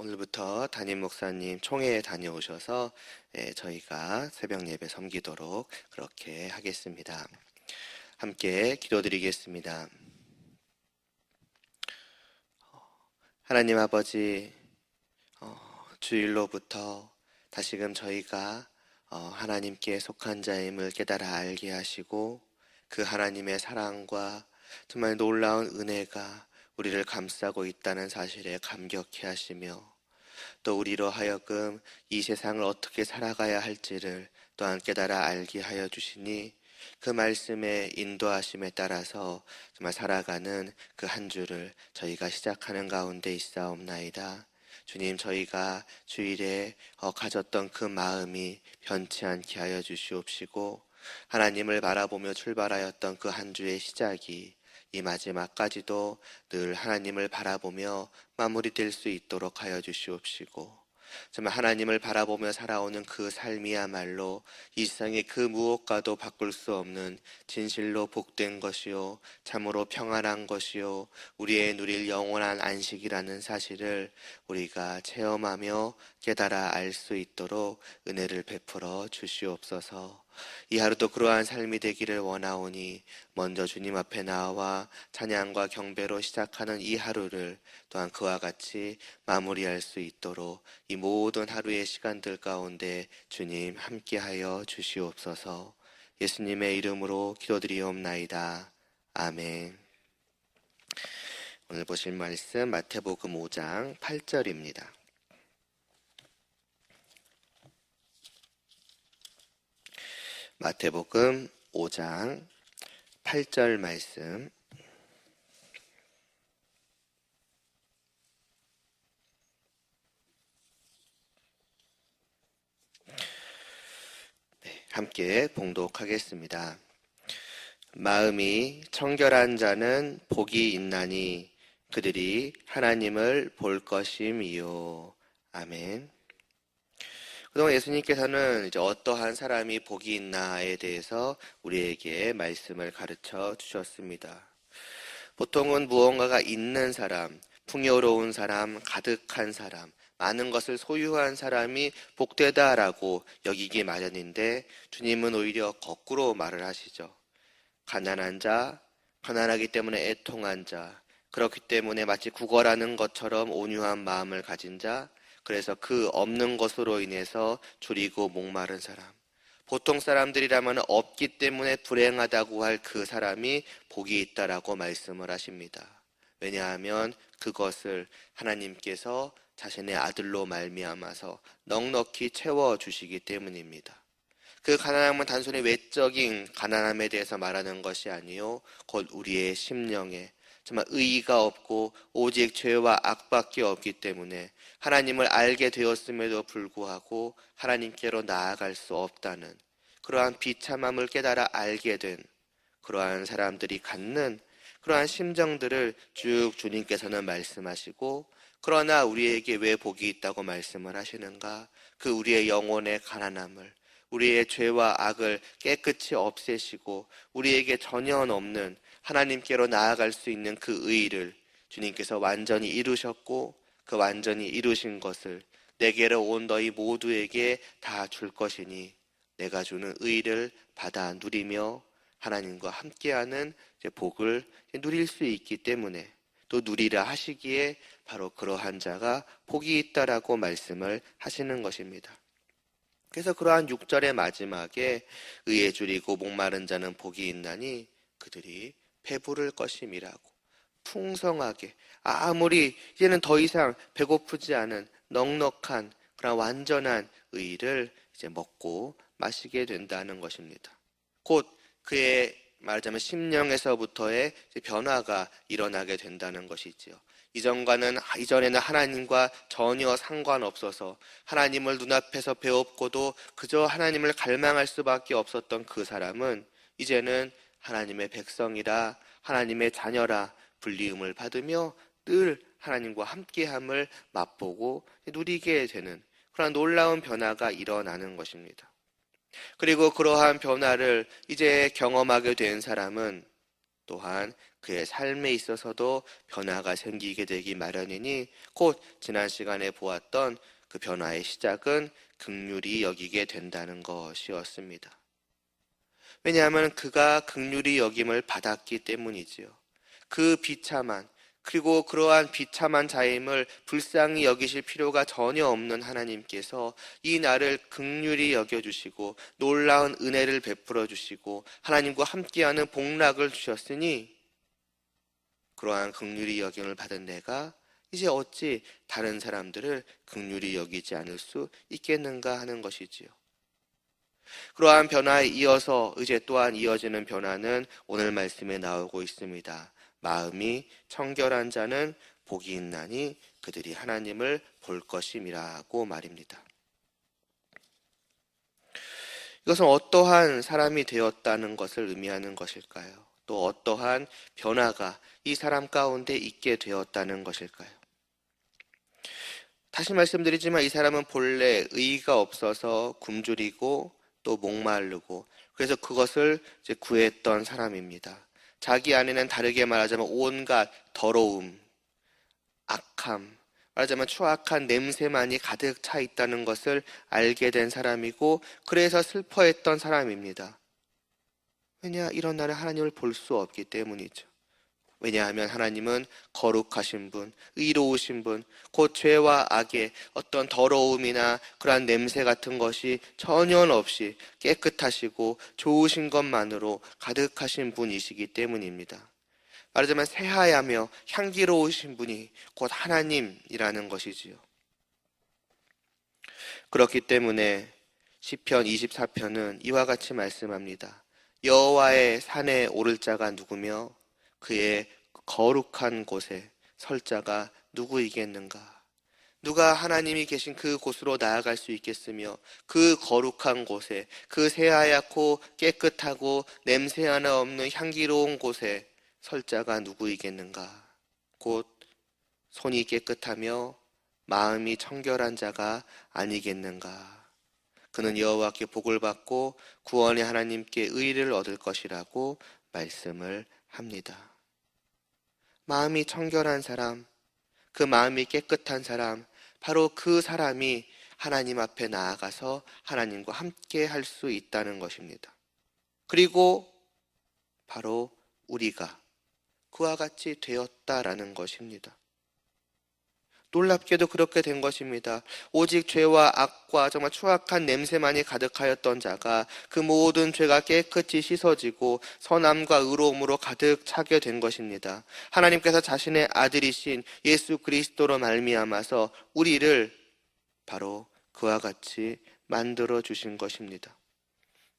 오늘부터 담임 목사님 총회에 다녀오셔서 예, 저희가 새벽 예배 섬기도록 그렇게 하겠습니다. 함께 기도드리겠습니다. 하나님 아버지, 어, 주일로부터 다시금 저희가 어, 하나님께 속한 자임을 깨달아 알게 하시고 그 하나님의 사랑과 정말 놀라운 은혜가 우리를 감싸고 있다는 사실에 감격해 하시며 또 우리로 하여금 이 세상을 어떻게 살아가야 할지를 또한 깨달아 알게 하여 주시니 그 말씀의 인도하심에 따라서 정말 살아가는 그 한 주를 저희가 시작하는 가운데 있사옵나이다. 주님, 저희가 주일에 어, 가졌던 그 마음이 변치 않게 하여 주시옵시고, 하나님을 바라보며 출발하였던 그 한 주의 시작이 이 마지막까지도 늘 하나님을 바라보며 마무리될 수 있도록 하여 주시옵시고, 정말 하나님을 바라보며 살아오는 그 삶이야말로 이 세상의 그 무엇과도 바꿀 수 없는 진실로 복된 것이요 참으로 평안한 것이요 우리의 누릴 영원한 안식이라는 사실을 우리가 체험하며 깨달아 알 수 있도록 은혜를 베풀어 주시옵소서. 이 하루도 그러한 삶이 되기를 원하오니 먼저 주님 앞에 나와 찬양과 경배로 시작하는 이 하루를 또한 그와 같이 마무리할 수 있도록 이 모든 하루의 시간들 가운데 주님 함께하여 주시옵소서. 예수님의 이름으로 기도드리옵나이다. 아멘. 오늘 보실 말씀 마태복음 5장 8절입니다. 마태복음 5장 8절 말씀 네, 함께 봉독하겠습니다. 마음이 청결한 자는 복이 있나니 그들이 하나님을 볼 것임이요. 아멘. 그동안 예수님께서는 이제 어떠한 사람이 복이 있나에 대해서 우리에게 말씀을 가르쳐 주셨습니다. 보통은 무언가가 있는 사람, 풍요로운 사람, 가득한 사람, 많은 것을 소유한 사람이 복되다라고 여기기 마련인데 주님은 오히려 거꾸로 말을 하시죠. 가난한 자, 가난하기 때문에 애통한 자, 그렇기 때문에 마치 구걸하는 것처럼 온유한 마음을 가진 자, 그래서 그 없는 것으로 인해서 줄이고 목마른 사람. 보통 사람들이라면 없기 때문에 불행하다고 할 그 사람이 복이 있다라고 말씀을 하십니다. 왜냐하면 그것을 하나님께서 자신의 아들로 말미암아서 넉넉히 채워 주시기 때문입니다. 그 가난함은 단순히 외적인 가난함에 대해서 말하는 것이 아니요 곧 우리의 심령에 정말 의의가 없고 오직 죄와 악밖에 없기 때문에 하나님을 알게 되었음에도 불구하고 하나님께로 나아갈 수 없다는 그러한 비참함을 깨달아 알게 된 그러한 사람들이 갖는 그러한 심정들을 쭉 주님께서는 말씀하시고 그러나 우리에게 왜 복이 있다고 말씀을 하시는가? 그 우리의 영혼의 가난함을 우리의 죄와 악을 깨끗이 없애시고 우리에게 전혀 없는 하나님께로 나아갈 수 있는 그 의의를 주님께서 완전히 이루셨고 그 완전히 이루신 것을 내게로 온 너희 모두에게 다 줄 것이니 내가 주는 의의를 받아 누리며 하나님과 함께하는 복을 누릴 수 있기 때문에 또 누리라 하시기에 바로 그러한 자가 복이 있다라고 말씀을 하시는 것입니다. 그래서 그러한 6절의 마지막에 의에 줄이고 목마른 자는 복이 있나니 그들이 배부를 것임이라고 풍성하게 아무리 이제는 더 이상 배고프지 않은 넉넉한 그런 완전한 의를 이제 먹고 마시게 된다는 것입니다. 곧 그의 말하자면 심령에서부터의 변화가 일어나게 된다는 것이지요. 이전과는 이전에는 하나님과 전혀 상관없어서 하나님을 눈앞에서 배웠고도 그저 하나님을 갈망할 수밖에 없었던 그 사람은 이제는 하나님의 백성이라 하나님의 자녀라 불리움을 받으며 늘 하나님과 함께함을 맛보고 누리게 되는 그런 놀라운 변화가 일어나는 것입니다. 그리고 그러한 변화를 이제 경험하게 된 사람은 또한 그의 삶에 있어서도 변화가 생기게 되기 마련이니 곧 지난 시간에 보았던 그 변화의 시작은 극률이 여기게 된다는 것이었습니다. 왜냐하면 그가 극률이 여김을 받았기 때문이지요. 그 비참한 그리고 그러한 비참한 자임을 불쌍히 여기실 필요가 전혀 없는 하나님께서 이 나를 극률이 여겨주시고 놀라운 은혜를 베풀어 주시고 하나님과 함께하는 복락을 주셨으니 그러한 극률이 여김을 받은 내가 이제 어찌 다른 사람들을 극률이 여기지 않을 수 있겠는가 하는 것이지요. 그러한 변화에 이어서 이제 또한 이어지는 변화는 오늘 말씀에 나오고 있습니다. 마음이 청결한 자는 복이 있나니 그들이 하나님을 볼 것임이라고 말입니다. 이것은 어떠한 사람이 되었다는 것을 의미하는 것일까요? 또 어떠한 변화가 이 사람 가운데 있게 되었다는 것일까요? 다시 말씀드리지만 이 사람은 본래 의가 없어서 굶주리고 또 목마르고 그래서 그것을 구했던 사람입니다. 자기 안에는 다르게 말하자면 온갖 더러움, 악함, 말하자면 추악한 냄새만이 가득 차 있다는 것을 알게 된 사람이고 그래서 슬퍼했던 사람입니다. 왜냐 이런 날에 하나님을 볼 수 없기 때문이죠. 왜냐하면 하나님은 거룩하신 분, 의로우신 분, 곧 죄와 악의 어떤 더러움이나 그러한 냄새 같은 것이 전혀 없이 깨끗하시고 좋으신 것만으로 가득하신 분이시기 때문입니다. 말하자면 새하얗며 향기로우신 분이 곧 하나님이라는 것이지요. 그렇기 때문에 시편 24편은 이와 같이 말씀합니다. 여호와의 산에 오를 자가 누구며 그의 거룩한 곳에 설 자가 누구이겠는가? 누가 하나님이 계신 그 곳으로 나아갈 수 있겠으며 그 거룩한 곳에 그 새하얗고 깨끗하고 냄새 하나 없는 향기로운 곳에 설 자가 누구이겠는가? 곧 손이 깨끗하며 마음이 청결한 자가 아니겠는가? 그는 여호와께 복을 받고 구원의 하나님께 의를 얻을 것이라고 말씀을 합니다. 마음이 청결한 사람, 그 마음이 깨끗한 사람, 바로 그 사람이 하나님 앞에 나아가서 하나님과 함께 할 수 있다는 것입니다. 그리고 바로 우리가 그와 같이 되었다라는 것입니다. 놀랍게도 그렇게 된 것입니다. 오직 죄와 악과 정말 추악한 냄새만이 가득하였던 자가 그 모든 죄가 깨끗이 씻어지고 선함과 의로움으로 가득 차게 된 것입니다. 하나님께서 자신의 아들이신 예수 그리스도로 말미암아서 우리를 바로 그와 같이 만들어 주신 것입니다.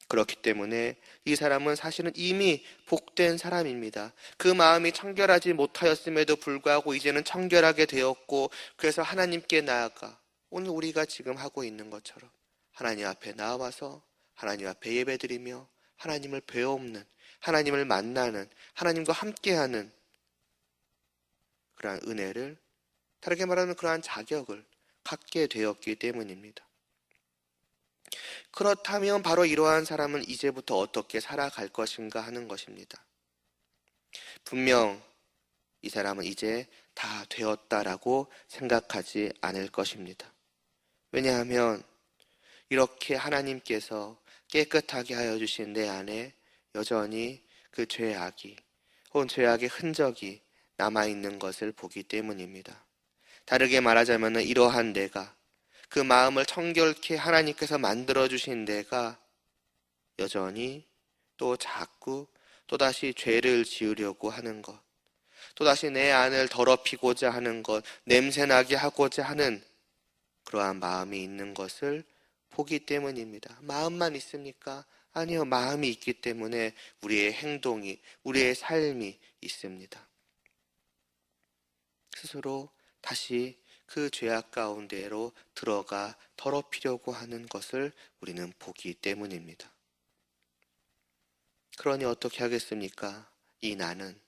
그렇기 때문에 이 사람은 사실은 이미 복된 사람입니다. 그 마음이 청결하지 못하였음에도 불구하고 이제는 청결하게 되었고 그래서 하나님께 나아가 오늘 우리가 지금 하고 있는 것처럼 하나님 앞에 나와서 하나님 앞에 예배드리며 하나님을 배움는 하나님을 만나는 하나님과 함께하는 그러한 은혜를 다르게 말하면 그러한 자격을 갖게 되었기 때문입니다. 그렇다면 바로 이러한 사람은 이제부터 어떻게 살아갈 것인가 하는 것입니다. 분명 이 사람은 이제 다 되었다라고 생각하지 않을 것입니다. 왜냐하면 이렇게 하나님께서 깨끗하게 하여 주신 내 안에 여전히 그 죄악이 혹은 죄악의 흔적이 남아있는 것을 보기 때문입니다. 다르게 말하자면 이러한 내가 그 마음을 청결케 하나님께서 만들어 주신 내가 여전히 또 자꾸 또다시 죄를 지으려고 하는 것, 또다시 내 안을 더럽히고자 하는 것, 냄새나게 하고자 하는 그러한 마음이 있는 것을 보기 때문입니다. 마음만 있습니까? 아니요, 마음이 있기 때문에 우리의 행동이, 우리의 삶이 있습니다. 스스로 다시 그 죄악 가운데로 들어가 더럽히려고 하는 것을 우리는 보기 때문입니다. 그러니 어떻게 하겠습니까? 이 나는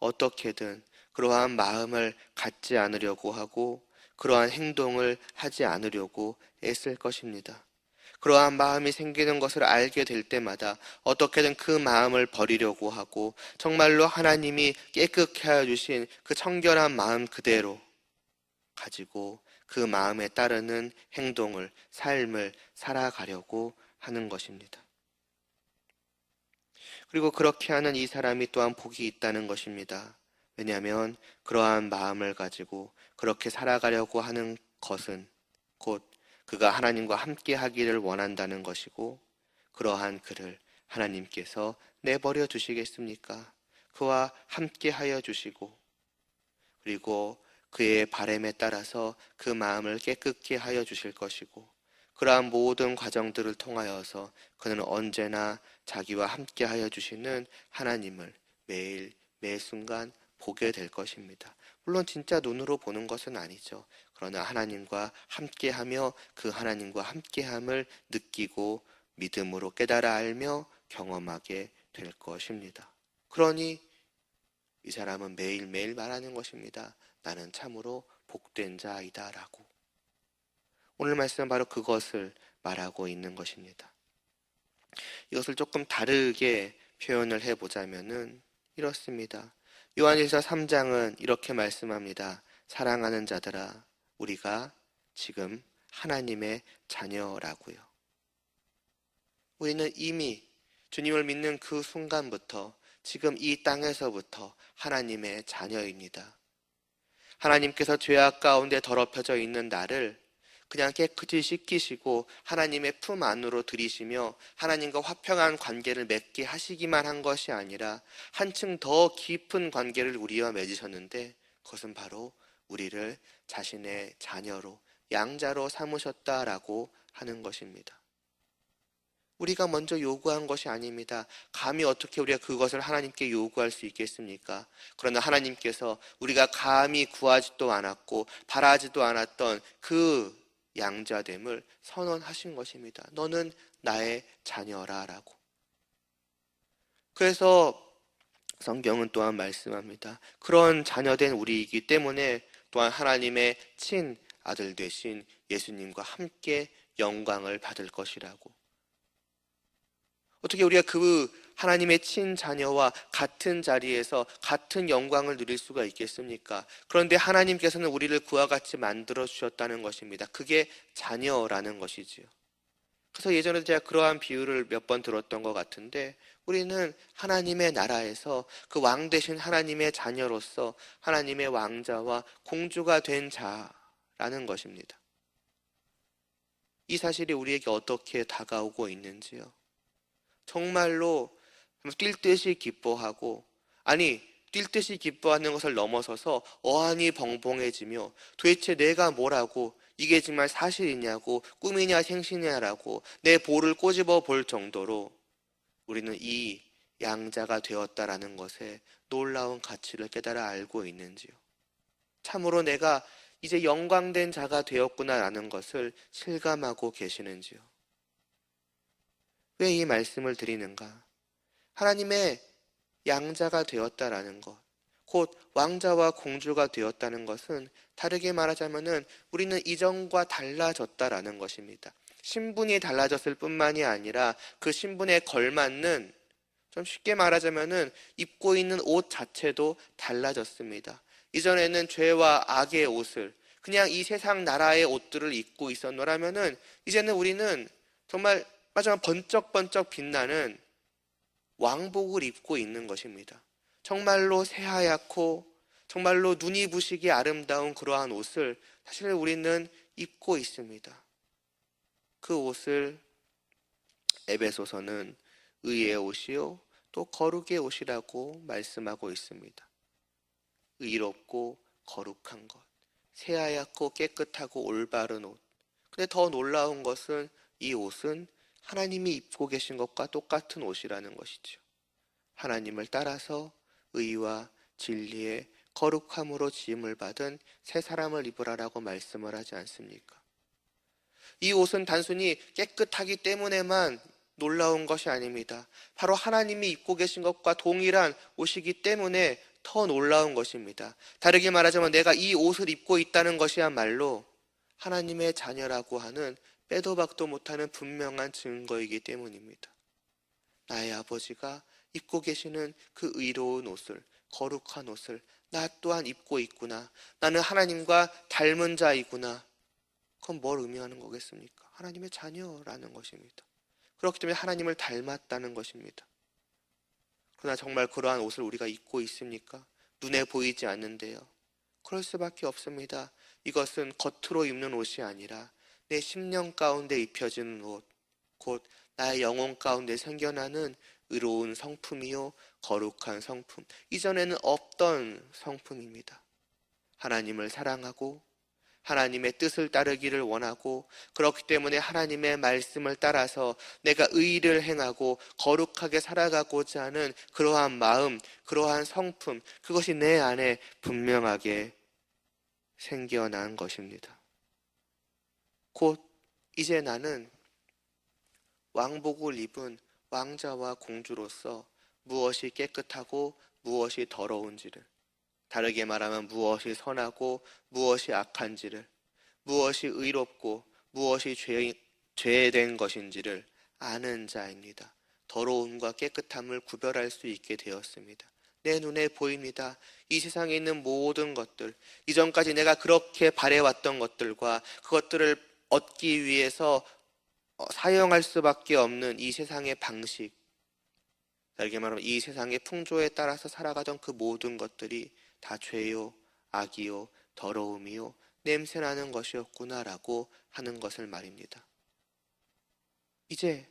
어떻게든 그러한 마음을 갖지 않으려고 하고 그러한 행동을 하지 않으려고 애쓸 것입니다. 그러한 마음이 생기는 것을 알게 될 때마다 어떻게든 그 마음을 버리려고 하고 정말로 하나님이 하여 주신 그 청결한 마음 그대로 가지고 그 마음에 따르는 행동을, 삶을 살아가려고 하는 것입니다. 그리고 그렇게 하는 이 사람이 또한 복이 있다는 것입니다. 왜냐하면 그러한 마음을 가지고 그렇게 살아가려고 하는 것은 곧 그가 하나님과 함께 하기를 원한다는 것이고 그러한 그를 하나님께서 내버려 두시겠습니까? 그와 함께 하여 주시고 그리고 그의 바램에 따라서 그 마음을 깨끗게 하여 주실 것이고 그러한 모든 과정들을 통하여서 그는 언제나 자기와 함께 하여 주시는 하나님을 매일 매 순간 보게 될 것입니다. 물론 진짜 눈으로 보는 것은 아니죠. 그러나 하나님과 함께하며 그 하나님과 함께함을 느끼고 믿음으로 깨달아 알며 경험하게 될 것입니다. 그러니 이 사람은 매일매일 말하는 것입니다. 나는 참으로 복된 자이다라고. 오늘 말씀은 바로 그것을 말하고 있는 것입니다. 이것을 조금 다르게 표현을 해보자면은 이렇습니다. 요한일서 3장은 이렇게 말씀합니다. 사랑하는 자들아, 우리가 지금 하나님의 자녀라고요. 우리는 이미 주님을 믿는 그 순간부터 지금 이 땅에서부터 하나님의 자녀입니다. 하나님께서 죄악 가운데 더럽혀져 있는 나를 그냥 깨끗이 씻기시고 하나님의 품 안으로 들이시며 하나님과 화평한 관계를 맺게 하시기만 한 것이 아니라 한층 더 깊은 관계를 우리와 맺으셨는데 그것은 바로 우리를 자신의 자녀로 양자로 삼으셨다라고 하는 것입니다. 우리가 먼저 요구한 것이 아닙니다. 감히 어떻게 우리가 그것을 하나님께 요구할 수 있겠습니까? 그러나 하나님께서 우리가 감히 구하지도 않았고 바라지도 않았던 그 양자됨을 선언하신 것입니다. 너는 나의 자녀라라고. 그래서 성경은 또한 말씀합니다. 그런 자녀된 우리이기 때문에 또한 하나님의 친 아들 되신 예수님과 함께 영광을 받을 것이라고. 어떻게 우리가 그 하나님의 친자녀와 같은 자리에서 같은 영광을 누릴 수가 있겠습니까? 그런데 하나님께서는 우리를 그와 같이 만들어 주셨다는 것입니다. 그게 자녀라는 것이지요. 그래서 예전에 제가 그러한 비유를 몇 번 들었던 것 같은데 우리는 하나님의 나라에서 그 왕 대신 하나님의 자녀로서 하나님의 왕자와 공주가 된 자라는 것입니다. 이 사실이 우리에게 어떻게 다가오고 있는지요? 정말로 뛸 듯이 기뻐하고 아니 뛸 듯이 기뻐하는 것을 넘어서서 어안이 벙벙해지며 도대체 내가 뭐라고 이게 정말 사실이냐고 꿈이냐 생신이냐라고 내 볼을 꼬집어 볼 정도로 우리는 이 양자가 되었다라는 것에 놀라운 가치를 깨달아 알고 있는지요. 참으로 내가 이제 영광된 자가 되었구나라는 것을 실감하고 계시는지요. 왜 이 말씀을 드리는가? 하나님의 양자가 되었다라는 것, 곧 왕자와 공주가 되었다는 것은 다르게 말하자면은 우리는 이전과 달라졌다라는 것입니다. 신분이 달라졌을 뿐만이 아니라 그 신분에 걸맞는 좀 쉽게 말하자면은 입고 있는 옷 자체도 달라졌습니다. 이전에는 죄와 악의 옷을 그냥 이 세상 나라의 옷들을 입고 있었노라면은 이제는 우리는 정말 마지막 번쩍번쩍 빛나는 왕복을 입고 있는 것입니다. 정말로 새하얗고 정말로 눈이 부시기 아름다운 그러한 옷을 사실 우리는 입고 있습니다. 그 옷을 에베소서는 의의 옷이요 또 거룩의 옷이라고 말씀하고 있습니다. 의롭고 거룩한 것, 새하얗고 깨끗하고 올바른 옷. 근데 더 놀라운 것은 이 옷은 하나님이 입고 계신 것과 똑같은 옷이라는 것이죠. 하나님을 따라서 의와 진리의 거룩함으로 지음을 받은 새 사람을 입으라라고 말씀을 하지 않습니까? 이 옷은 단순히 깨끗하기 때문에만 놀라운 것이 아닙니다. 바로 하나님이 입고 계신 것과 동일한 옷이기 때문에 더 놀라운 것입니다. 다르게 말하자면 내가 이 옷을 입고 있다는 것이야말로 하나님의 자녀라고 하는 빼도 박도 못하는 분명한 증거이기 때문입니다. 나의 아버지가 입고 계시는 그 의로운 옷을, 거룩한 옷을 나 또한 입고 있구나. 나는 하나님과 닮은 자이구나. 그건 뭘 의미하는 거겠습니까? 하나님의 자녀라는 것입니다. 그렇기 때문에 하나님을 닮았다는 것입니다. 그러나 정말 그러한 옷을 우리가 입고 있습니까? 눈에 보이지 않는데요. 그럴 수밖에 없습니다. 이것은 겉으로 입는 옷이 아니라 내 심령 가운데 입혀지는 옷, 곧 나의 영혼 가운데 생겨나는 의로운 성품이요, 거룩한 성품. 이전에는 없던 성품입니다. 하나님을 사랑하고 하나님의 뜻을 따르기를 원하고 그렇기 때문에 하나님의 말씀을 따라서 내가 의를 행하고 거룩하게 살아가고자 하는 그러한 마음, 그러한 성품, 그것이 내 안에 분명하게 생겨난 것입니다. 곧 이제 나는 왕복을 입은 왕자와 공주로서 무엇이 깨끗하고 무엇이 더러운지를 다르게 말하면 무엇이 선하고 무엇이 악한지를 무엇이 의롭고 무엇이 죄, 죄된 것인지를 아는 자입니다. 더러움과 깨끗함을 구별할 수 있게 되었습니다. 내 눈에 보입니다. 이 세상에 있는 모든 것들, 이전까지 내가 그렇게 바래왔던 것들과 그것들을 얻기 위해서 어, 사용할 수밖에 없는 이 세상의 방식, 다르게 말하면 이 세상의 풍조에 따라서 살아가던 그 모든 것들이 다 죄요, 악이요, 더러움이요, 냄새나는 것이었구나라고 하는 것을 말입니다. 이제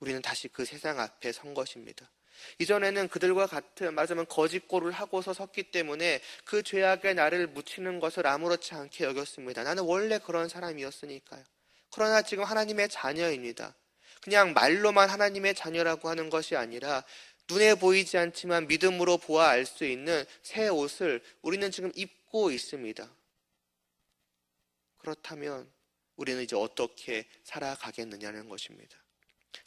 우리는 다시 그 세상 앞에 선 것입니다. 이전에는 그들과 같은 말하자면 거짓골을 하고서 섰기 때문에 그 죄악에 나를 묻히는 것을 아무렇지 않게 여겼습니다. 나는 원래 그런 사람이었으니까요. 그러나 지금 하나님의 자녀입니다. 그냥 말로만 하나님의 자녀라고 하는 것이 아니라 눈에 보이지 않지만 믿음으로 보아 알 수 있는 새 옷을 우리는 지금 입고 있습니다. 그렇다면 우리는 이제 어떻게 살아가겠느냐는 것입니다.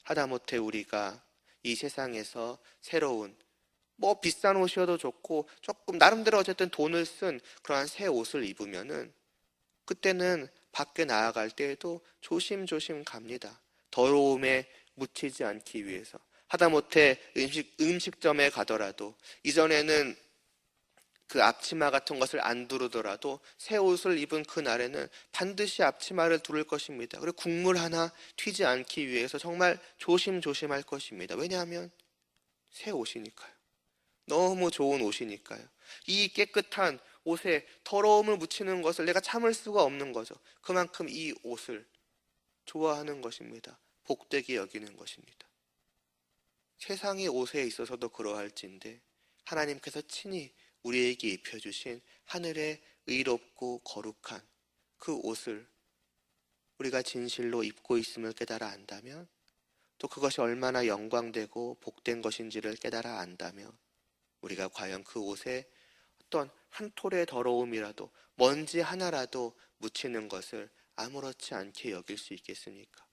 하다못해 우리가 이 세상에서 새로운 뭐 비싼 옷이어도 좋고 조금 나름대로 어쨌든 돈을 쓴 그러한 새 옷을 입으면은 그때는 밖에 나아갈 때에도 조심조심 갑니다. 더러움에 묻히지 않기 위해서. 하다못해 음식, 음식점에 가더라도 이전에는 그 앞치마 같은 것을 안 두르더라도 새 옷을 입은 그 날에는 반드시 앞치마를 두를 것입니다. 그리고 국물 하나 튀지 않기 위해서 정말 조심조심할 것입니다. 왜냐하면 새 옷이니까요. 너무 좋은 옷이니까요. 이 깨끗한 옷에 더러움을 묻히는 것을 내가 참을 수가 없는 거죠. 그만큼 이 옷을 좋아하는 것입니다. 복되게 여기는 것입니다. 세상의 옷에 있어서도 그러할진데 하나님께서 친히 우리에게 입혀주신 하늘의 의롭고 거룩한 그 옷을 우리가 진실로 입고 있음을 깨달아 안다면 또 그것이 얼마나 영광되고 복된 것인지를 깨달아 안다면 우리가 과연 그 옷에 어떤 한 톨의 더러움이라도 먼지 하나라도 묻히는 것을 아무렇지 않게 여길 수 있겠습니까?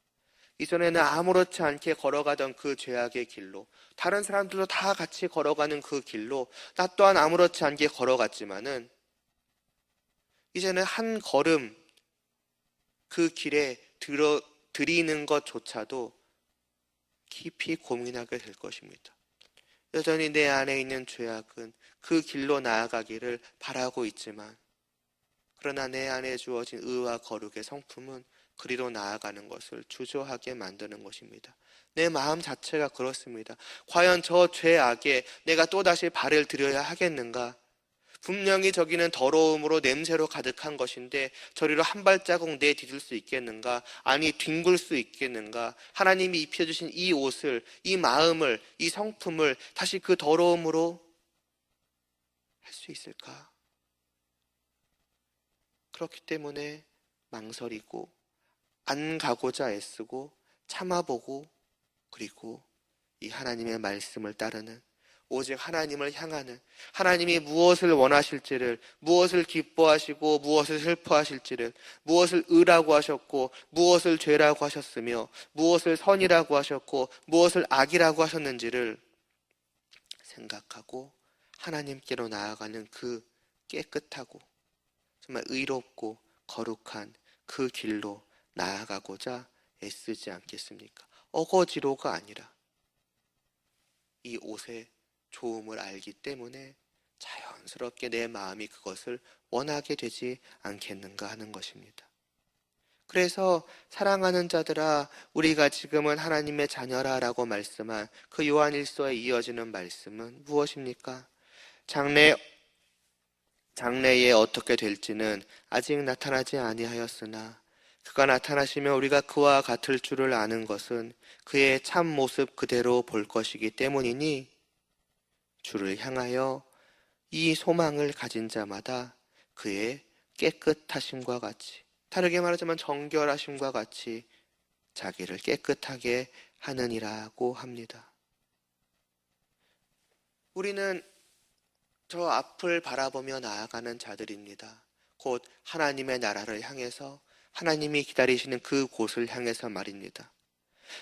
이전에는 아무렇지 않게 걸어가던 그 죄악의 길로 다른 사람들도 다 같이 걸어가는 그 길로 나 또한 아무렇지 않게 걸어갔지만은 이제는 한 걸음 그 길에 들어 들이는 것조차도 깊이 고민하게 될 것입니다. 여전히 내 안에 있는 죄악은 그 길로 나아가기를 바라고 있지만 그러나 내 안에 주어진 의와 거룩의 성품은 그리로 나아가는 것을 주저하게 만드는 것입니다. 내 마음 자체가 그렇습니다. 과연 저 죄악에 내가 또다시 발을 들여야 하겠는가? 분명히 저기는 더러움으로 냄새로 가득한 것인데 저리로 한 발자국 내디딜 수 있겠는가? 아니 뒹굴 수 있겠는가? 하나님이 입혀주신 이 옷을, 이 마음을, 이 성품을 다시 그 더러움으로 할 수 있을까? 그렇기 때문에 망설이고 안 가고자 애쓰고 참아보고 그리고 이 하나님의 말씀을 따르는 오직 하나님을 향하는 하나님이 무엇을 원하실지를 무엇을 기뻐하시고 무엇을 슬퍼하실지를 무엇을 의라고 하셨고 무엇을 죄라고 하셨으며 무엇을 선이라고 하셨고 무엇을 악이라고 하셨는지를 생각하고 하나님께로 나아가는 그 깨끗하고 정말 의롭고 거룩한 그 길로 나아가고자 애쓰지 않겠습니까? 어거지로가 아니라 이 옷의 좋음을 알기 때문에 자연스럽게 내 마음이 그것을 원하게 되지 않겠는가 하는 것입니다. 그래서 사랑하는 자들아 우리가 지금은 하나님의 자녀라라고 말씀한 그 요한 일서에 이어지는 말씀은 무엇입니까? 장래 장래에 어떻게 될지는 아직 나타나지 아니하였으나 그가 나타나시면 우리가 그와 같을 줄을 아는 것은 그의 참 모습 그대로 볼 것이기 때문이니 주를 향하여 이 소망을 가진 자마다 그의 깨끗하심과 같이 다르게 말하자면 정결하심과 같이 자기를 깨끗하게 하느니라고 합니다. 우리는 저 앞을 바라보며 나아가는 자들입니다. 곧 하나님의 나라를 향해서 하나님이 기다리시는 그 곳을 향해서 말입니다.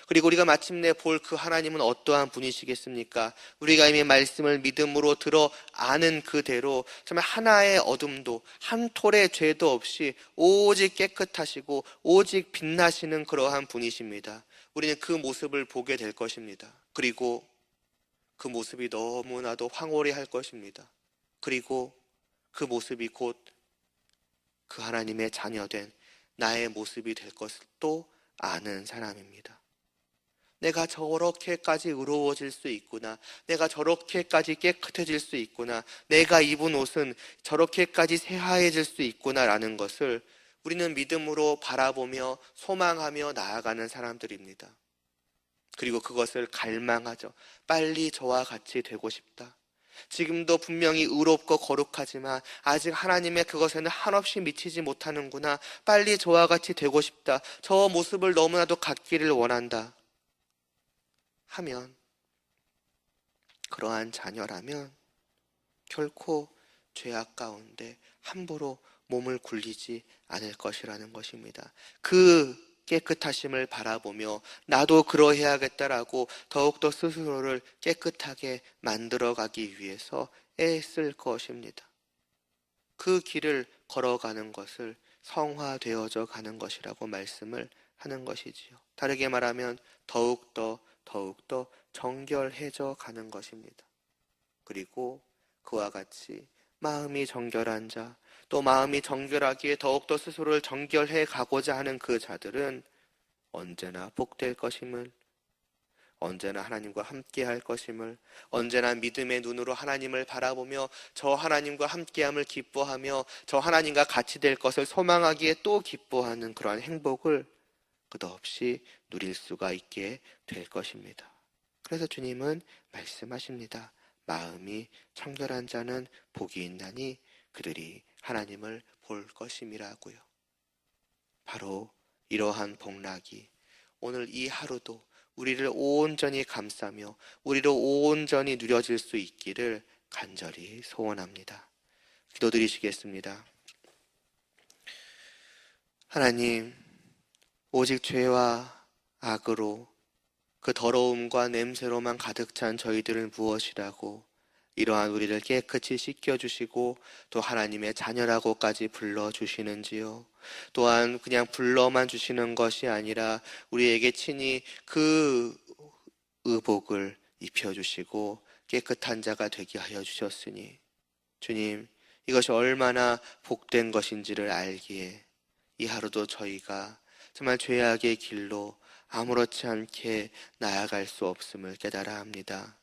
그리고 우리가 마침내 볼 그 하나님은 어떠한 분이시겠습니까? 우리가 이미 말씀을 믿음으로 들어 아는 그대로 정말 하나의 어둠도 한 톨의 죄도 없이 오직 깨끗하시고 오직 빛나시는 그러한 분이십니다. 우리는 그 모습을 보게 될 것입니다. 그리고 그 모습이 너무나도 황홀히 할 것입니다. 그리고 그 모습이 곧 그 하나님의 자녀된 나의 모습이 될 것을 또 아는 사람입니다. 내가 저렇게까지 의로워질 수 있구나. 내가 저렇게까지 깨끗해질 수 있구나. 내가 입은 옷은 저렇게까지 새하얘질 수 있구나라는 것을 우리는 믿음으로 바라보며 소망하며 나아가는 사람들입니다. 그리고 그것을 갈망하죠. 빨리 저와 같이 되고 싶다. 지금도 분명히 의롭고 거룩하지만 아직 하나님의 그것에는 한없이 미치지 못하는구나. 빨리 저와 같이 되고 싶다. 저 모습을 너무나도 갖기를 원한다. 하면 그러한 자녀라면 결코 죄악 가운데 함부로 몸을 굴리지 않을 것이라는 것입니다. 그 깨끗하심을 바라보며 나도 그러해야겠다라고 더욱더 스스로를 깨끗하게 만들어가기 위해서 애쓸 것입니다. 그 길을 걸어가는 것을 성화되어져 가는 것이라고 말씀을 하는 것이지요. 다르게 말하면 더욱더 더욱더 정결해져 가는 것입니다. 그리고 그와 같이 마음이 정결한 자, 또 마음이 정결하기에 더욱더 스스로를 정결해 가고자 하는 그 자들은 언제나 복될 것임을, 언제나 하나님과 함께 할 것임을, 언제나 믿음의 눈으로 하나님을 바라보며 저 하나님과 함께함을 기뻐하며 저 하나님과 같이 될 것을 소망하기에 또 기뻐하는 그러한 행복을 끝없이 누릴 수가 있게 될 것입니다. 그래서 주님은 말씀하십니다. 마음이 청결한 자는 복이 있나니 그들이 하나님을 볼 것임이라고요. 바로 이러한 복락이 오늘 이 하루도 우리를 온전히 감싸며 우리로 온전히 누려질 수 있기를 간절히 소원합니다. 기도드리시겠습니다. 하나님, 오직 죄와 악으로 그 더러움과 냄새로만 가득 찬 저희들은 무엇이라고 이러한 우리를 깨끗이 씻겨주시고 또 하나님의 자녀라고까지 불러주시는지요. 또한 그냥 불러만 주시는 것이 아니라 우리에게 친히 그 의복을 입혀주시고 깨끗한 자가 되게 하여 주셨으니 주님 이것이 얼마나 복된 것인지를 알기에 이 하루도 저희가 정말 죄악의 길로 아무렇지 않게 나아갈 수 없음을 깨달아 합니다.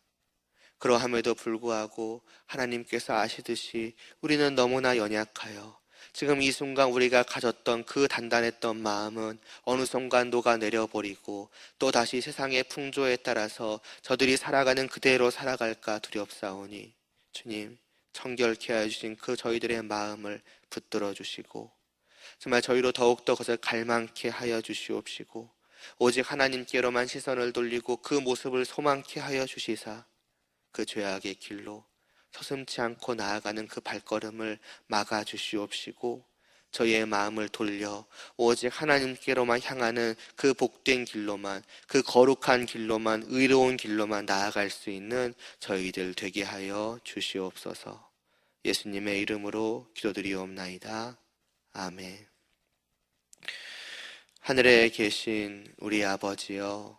그러함에도 불구하고 하나님께서 아시듯이 우리는 너무나 연약하여 지금 이 순간 우리가 가졌던 그 단단했던 마음은 어느 순간 녹아내려버리고 또 다시 세상의 풍조에 따라서 저들이 살아가는 그대로 살아갈까 두렵사오니 주님 청결케 해주신 그 저희들의 마음을 붙들어 주시고 정말 저희로 더욱더 그것을 갈망케 하여 주시옵시고 오직 하나님께로만 시선을 돌리고 그 모습을 소망케 하여 주시사 그 죄악의 길로 서슴치 않고 나아가는 그 발걸음을 막아 주시옵시고 저희의 마음을 돌려 오직 하나님께로만 향하는 그 복된 길로만 그 거룩한 길로만 의로운 길로만 나아갈 수 있는 저희들 되게 하여 주시옵소서. 예수님의 이름으로 기도드리옵나이다. 아멘. 하늘에 계신 우리 아버지여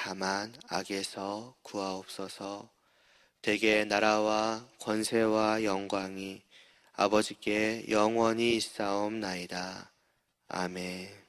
다만 악에서 구하옵소서 대개 나라와 권세와 영광이 아버지께 영원히 있사옵나이다. 아멘.